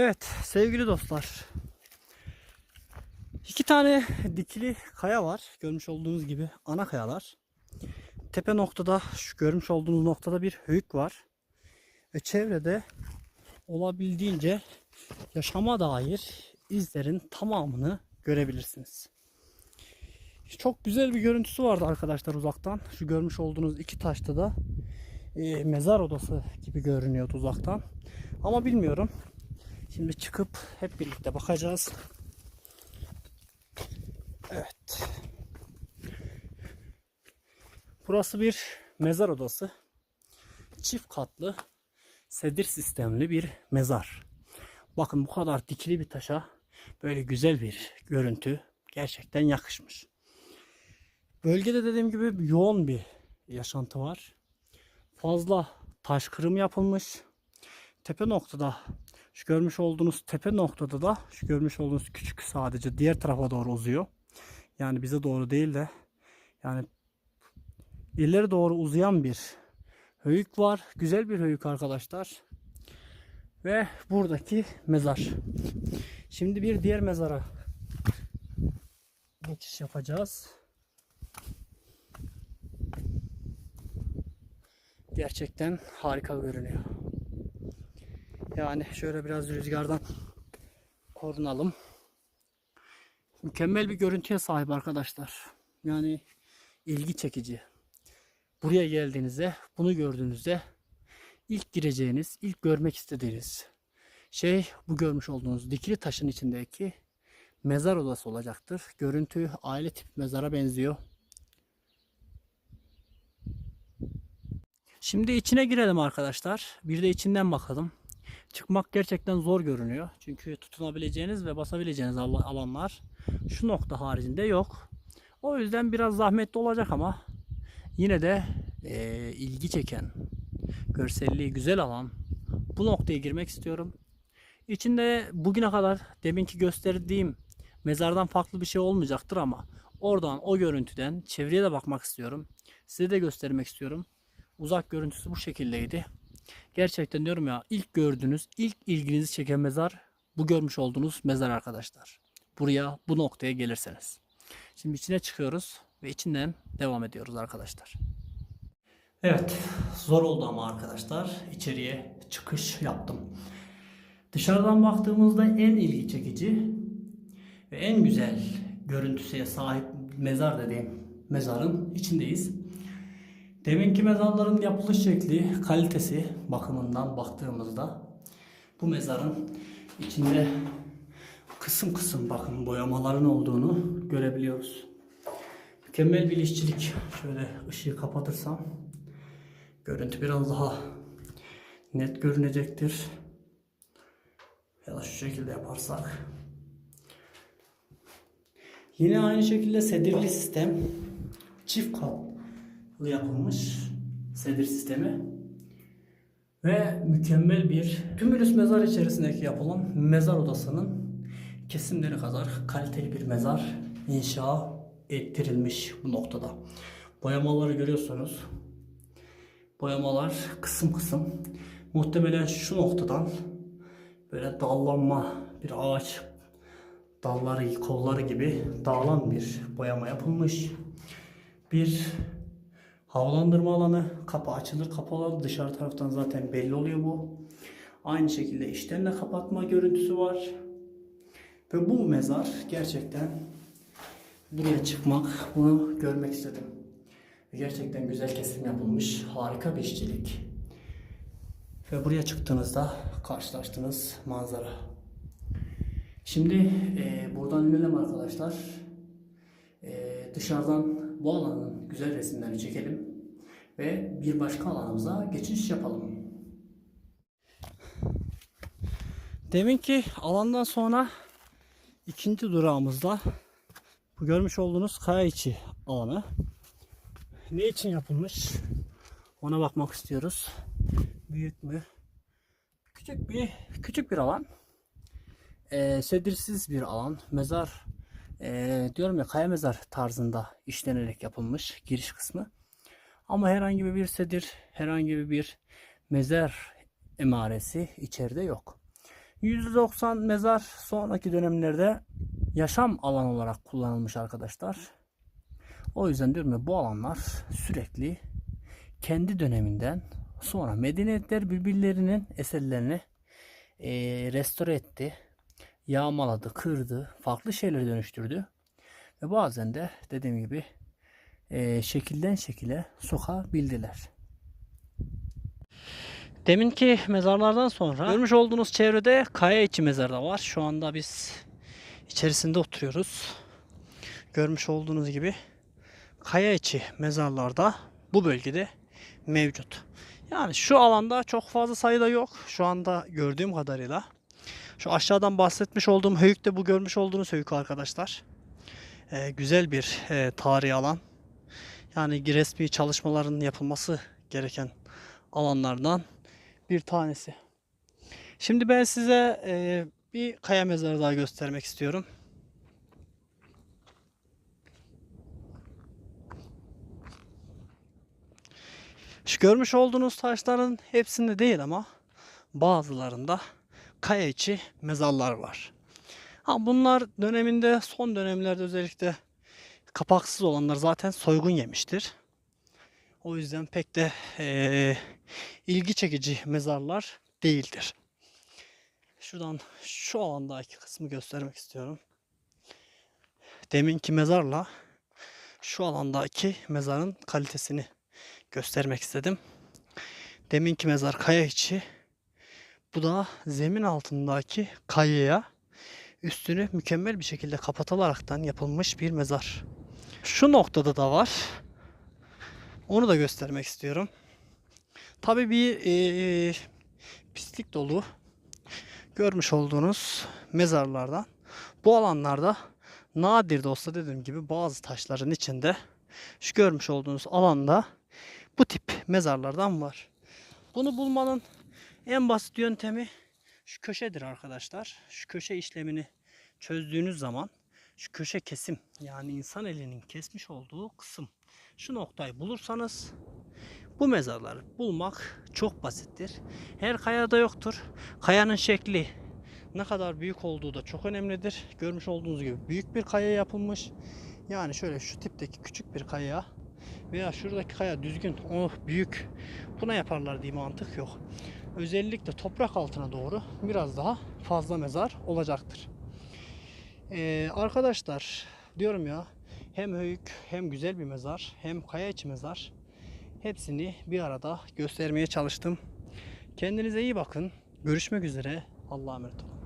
Evet sevgili dostlar. İki tane dikili kaya var. Görmüş olduğunuz gibi ana kayalar. Tepe noktada şu görmüş olduğunuz noktada bir höyük var. Ve çevrede olabildiğince yaşama dair izlerin tamamını görebilirsiniz. Çok güzel bir görüntüsü vardı arkadaşlar uzaktan. Şu görmüş olduğunuz iki taşta da e, mezar odası gibi görünüyordu uzaktan. Ama bilmiyorum. Şimdi çıkıp hep birlikte bakacağız. Evet. Burası bir mezar odası. Çift katlı sedir sistemli bir mezar. Bakın bu kadar dikili bir taşa böyle güzel bir görüntü gerçekten yakışmış. Bölgede dediğim gibi yoğun bir yaşantı var. Fazla taş kırım yapılmış. Tepe noktada şu görmüş olduğunuz tepe noktada da şu görmüş olduğunuz küçük sadece diğer tarafa doğru uzuyor. Yani bize doğru değil de yani ileri doğru uzayan bir höyük var. Güzel bir höyük arkadaşlar. Ve buradaki mezar. Şimdi bir diğer mezara geçiş yapacağız. Gerçekten harika görünüyor. Yani şöyle biraz rüzgardan korunalım. Mükemmel bir görüntüye sahip arkadaşlar. Yani ilgi çekici. Buraya geldiğinizde, bunu gördüğünüzde ilk gireceğiniz, ilk görmek istediğiniz şey bu görmüş olduğunuz dikili taşın içindeki mezar odası olacaktır. Görüntü aile tip mezara benziyor. Şimdi içine girelim arkadaşlar. Bir de içinden bakalım. Çıkmak gerçekten zor görünüyor. Çünkü tutunabileceğiniz ve basabileceğiniz al- alanlar şu nokta haricinde yok. O yüzden biraz zahmetli olacak ama yine de eee, ilgi çeken, görselliği güzel alan bu noktaya girmek istiyorum. İçinde bugüne kadar deminki gösterdiğim mezardan farklı bir şey olmayacaktır ama oradan o görüntüden çevreye de bakmak istiyorum. Size de göstermek istiyorum. Uzak görüntüsü bu şekildeydi. Gerçekten diyorum ya ilk gördüğünüz, ilk ilginizi çeken mezar bu görmüş olduğunuz mezar arkadaşlar. Buraya bu noktaya gelirseniz. Şimdi içine çıkıyoruz ve içinden devam ediyoruz arkadaşlar. Evet zor oldu ama arkadaşlar içeriye çıkış yaptım. Dışarıdan baktığımızda en ilgi çekici ve en güzel görüntüsüye sahip mezar dediğim mezarın içindeyiz. Deminki mezarların yapılış şekli, kalitesi bakımından baktığımızda bu mezarın içinde kısım kısım bakın boyamaların olduğunu görebiliyoruz. Mükemmel bir işçilik. Şöyle ışığı kapatırsam görüntü biraz daha net görünecektir. Ya da şu şekilde yaparsak. Yine aynı şekilde sedirli sistem çift katlı yapılmış sedir sistemi ve mükemmel bir tümülüs mezar içerisindeki yapılan mezar odasının kesimleri kadar kaliteli bir mezar inşa ettirilmiş bu noktada. Boyamaları görüyorsunuz. Boyamalar kısım kısım. Muhtemelen şu noktadan böyle dallanma bir ağaç dalları, kolları gibi dağılan bir boyama yapılmış. Bir havalandırma alanı, kapı açılır kapalı dışarı taraftan zaten belli oluyor bu. Aynı şekilde de kapatma görüntüsü var. Ve bu mezar gerçekten buraya çıkmak, bunu görmek istedim. Gerçekten güzel kesim yapılmış, harika bir işçilik. Ve buraya çıktığınızda karşılaştığınız manzara. Şimdi e, buradan inelim arkadaşlar. E, dışarıdan bu alanın güzel resimlerini çekelim. Ve bir başka alanımıza geçiş yapalım. Deminki alandan sonra ikinci durağımızda bu görmüş olduğunuz kaya içi alanı. Ne için yapılmış? Ona bakmak istiyoruz. Büyük mü? Küçük bir küçük bir alan. Ee, sedirsiz bir alan. Mezar ee, diyorum ya kaya mezar tarzında işlenerek yapılmış giriş kısmı. Ama herhangi bir sedir, herhangi bir mezar emaresi içeride yok. %90 mezar sonraki dönemlerde yaşam alanı olarak kullanılmış arkadaşlar. O yüzden diyorum ya bu alanlar sürekli kendi döneminden sonra medeniyetler birbirlerinin eserlerini eee, restore etti. Yağmaladı, kırdı, farklı şeyleri dönüştürdü. Ve bazen de dediğim gibi eee, şekilden şekile sokabildiler. Deminki mezarlardan sonra görmüş olduğunuz çevrede kaya içi mezar da var. Şu anda biz içerisinde oturuyoruz. Görmüş olduğunuz gibi kaya içi mezarlarda bu bölgede mevcut. Yani şu alanda çok fazla sayıda yok. Şu anda gördüğüm kadarıyla. Şu aşağıdan bahsetmiş olduğum höyük de bu görmüş olduğunuz höyük arkadaşlar. Ee, güzel bir e, tarihi alan. Yani resmi çalışmaların yapılması gereken alanlardan bir tanesi. Şimdi ben size e, bir kaya mezarı daha göstermek istiyorum. Şu görmüş olduğunuz taşların hepsinde değil ama bazılarında kaya içi mezarlar var. Ha bunlar döneminde son dönemlerde özellikle kapaksız olanlar zaten soygun yemiştir. O yüzden pek de eee, ilgi çekici mezarlar değildir. Şuradan şu alandaki kısmı göstermek istiyorum. Deminki mezarla şu alandaki mezarın kalitesini göstermek istedim. Deminki mezar kaya içi. Bu da zemin altındaki kayaya üstünü mükemmel bir şekilde kapatılaraktan yapılmış bir mezar. Şu noktada da var. Onu da göstermek istiyorum. Tabii bir eee, pislik dolu görmüş olduğunuz mezarlardan bu alanlarda nadir de olsa dediğim gibi bazı taşların içinde şu görmüş olduğunuz alanda bu tip mezarlardan var. Bunu bulmanın en basit yöntemi şu köşedir arkadaşlar. Şu köşe işlemini çözdüğünüz zaman şu köşe kesim yani insan elinin kesmiş olduğu kısım şu noktayı bulursanız bu mezarları bulmak çok basittir. Her kayada yoktur. Kayanın şekli ne kadar büyük olduğu da çok önemlidir. Görmüş olduğunuz gibi büyük bir kaya yapılmış. Yani şöyle şu tipteki küçük bir kaya veya şuradaki kaya düzgün, o büyük. Buna yaparlar diye mantık yok. Özellikle toprak altına doğru biraz daha fazla mezar olacaktır. Ee, arkadaşlar diyorum ya hem höyük hem güzel bir mezar hem kaya içi mezar hepsini bir arada göstermeye çalıştım. Kendinize iyi bakın. Görüşmek üzere. Allah'a emanet olun.